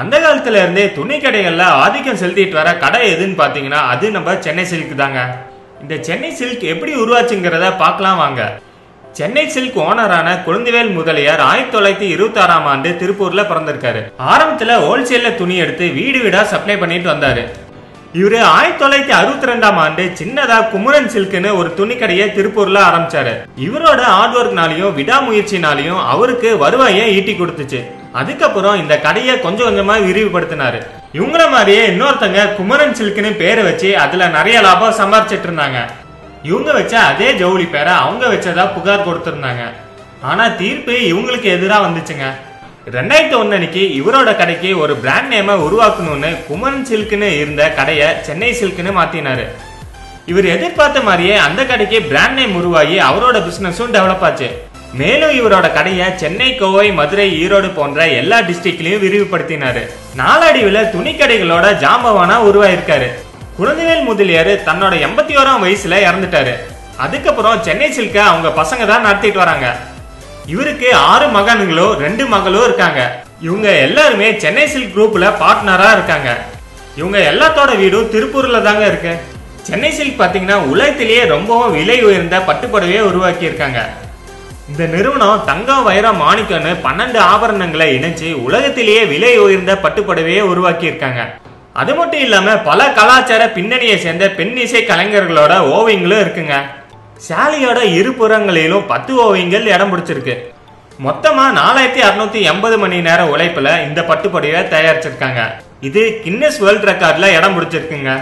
அந்த காலத்துல இருந்தே துணி கடைகள்ல ஆதிக்கம் செலுத்திட்டு வர கடை எதுன்னு பாத்தீங்கன்னா அது நம்ம சென்னை சில்க் தாங்க. இந்த சென்னை சில்க் எப்படி உருவாச்சுங்கிறத பார்க்கலாம் வாங்க. சென்னை சில்க் ஓனரான குழந்தைவேல் முதலியார் ஆயிரத்தி தொள்ளாயிரத்தி இருபத்தி ஆறாம் ஆண்டு திருப்பூர்ல பிறந்திருக்காரு. ஆரம்பத்துல ஹோல்சேல்ல துணி எடுத்து வீடு வீடா சப்ளை பண்ணிட்டு வந்தாரு. இவரு ஆயிரத்தி தொள்ளாயிரத்தி அறுபத்தி ரெண்டாம் ஆண்டு சின்னதா குமரன் சில்க்னு ஒரு துணிக்கடையை திருப்பூர்ல ஆரம்பிச்சாரு. இவரோட ஹார்ட் ஒர்க்னாலையும் விடாமுயற்சினாலையும் அவருக்கு வருவாயை ஈட்டி கொடுத்துச்சு. அதுக்கப்புறம் இந்த கடையை கொஞ்சம் கொஞ்சமா விரிவுபடுத்தினாரு. இவங்கள மாதிரியே இன்னொருத்தங்க குமரன் சில்க்குன்னு பேரை வச்சு அதுல நிறைய லாபம் சம்பாரிச்சிட்டு இருந்தாங்க இவங்க வச்ச அதே ஜவுளி பேரை அவங்க வச்சதா புகார் கொடுத்திருந்தாங்க. ஆனா தீர்ப்பு இவங்களுக்கு எதிராக வந்துச்சுங்க. ரெண்டாயிரத்தி ஒன்னு அன்னைக்கு இவரோட கடைக்கு ஒரு பிராண்ட் நேமை உருவாக்கணும்னு குமரன் சில்க்குன்னு இருந்த கடையை சென்னை சில்க்குன்னு மாத்தினாரு. இவர் எதிர்பார்த்த மாதிரியே அந்த கடைக்கு பிராண்ட் நேம் உருவாகி அவரோட பிசினஸும் டெவலப் ஆச்சு. மேலும் இவரோட கடையை சென்னை கோவை மதுரை ஈரோடு போன்ற எல்லா டிஸ்ட்ரிக்ட்லயும் விரிவுபடுத்தினாரு. நாளடைவில் துணி கடைகளோட ஜாம்பவானா உருவாயிருக்காரு. குழந்தைவேல் முதலியார் தன்னோட எண்பத்தி ஓராம் வயசுல இறந்துட்டாரு. அதுக்கப்புறம் சென்னை சில்க அவங்க பசங்க தான் நடத்திட்டு வராங்க. இவருக்கு ஆறு மகன்களோ ரெண்டு மகளும் இருக்காங்க. இவங்க எல்லாருமே சென்னை சில்க் குரூப்ல பார்ட்னரா இருக்காங்க. இவங்க எல்லாத்தோட வீடும் திருப்பூர்ல தாங்க இருக்கு. சென்னை சில்க் பாத்தீங்கன்னா உலகத்திலேயே ரொம்பவும் விலை உயர்ந்த பட்டுப்புடவையை உருவாக்கி இருக்காங்க இந்த நிறுவனம் தங்கம் வைரம் மாணிக்கம்னு பன்னெண்டு ஆபரணங்களை இணைச்சு உலகத்திலேயே விலை உயர்ந்த பட்டுப்புடவையை உருவாக்கி இருக்காங்க அது மட்டும் இல்லாம பல கலாச்சார பின்னணியை சேர்ந்த பெண் இசை கலைஞர்களோட ஓவியங்களும் இருக்குங்க. சாலியோட இருபுறங்களிலும் பத்து ஓவியங்கள் இடம் பிடிச்சிருக்கு. மொத்தமா நாலாயிரத்தி அறுநூத்தி எண்பது மணி நேர உழைப்புல இந்த பட்டுப்படையை தயாரிச்சிருக்காங்க. இது கின்னஸ் வேர்ல்ட் ரெக்கார்ட்ல இடம் பிடிச்சிருக்குங்க.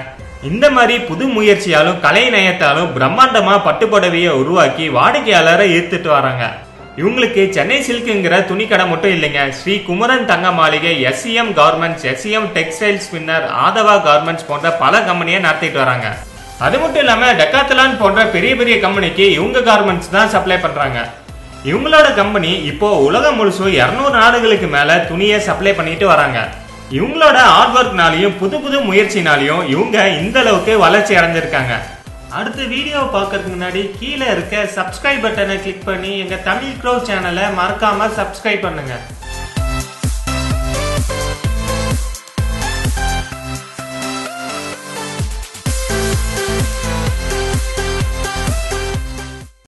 இந்த மாதிரி புது முயற்சியாலும் கலை நயத்தாலும் பிரம்மாண்டமா பட்டுப்புடவையை உருவாக்கி வாடிக்கையாளரை ஈர்த்துட்டு வராங்க. இவங்களுக்கு சென்னை சில்க்குங்கிற துணிக்கடை மட்டும் இல்லைங்க. Sri Kumaran Thanga Maligai SCM garments SCM textile spinner Aadhava garments போன்ற பல கம்பெனியை நடத்திட்டு வராங்க. அது மட்டும் இல்லாம டெக்காத்தலான் போன்ற பெரிய பெரிய கம்பெனிக்கு இவங்க கார்மெண்ட்ஸ் தான் சப்ளை பண்றாங்க. இவங்களோட கம்பெனி இப்போ உலகம் முழுசும் இருநூறு நாடுகளுக்கு மேல துணியை சப்ளை பண்ணிட்டு வராங்க. இவங்களோட ஹார்ட் ஒர்க்னாலையும் புது புது முயற்சினாலையும் இவங்க இந்த அளவுக்கு வளர்ச்சி அடைஞ்சிருக்காங்க. அடுத்த வீடியோவை பார்க்கறதுக்கு முன்னாடி கீழே இருக்க சப்ஸ்கிரைப் பட்டனை கிளிக் பண்ணி எங்க தமிழ் க்ரோ சேனலை மறக்காம சப்ஸ்கிரைப் பண்ணுங்க.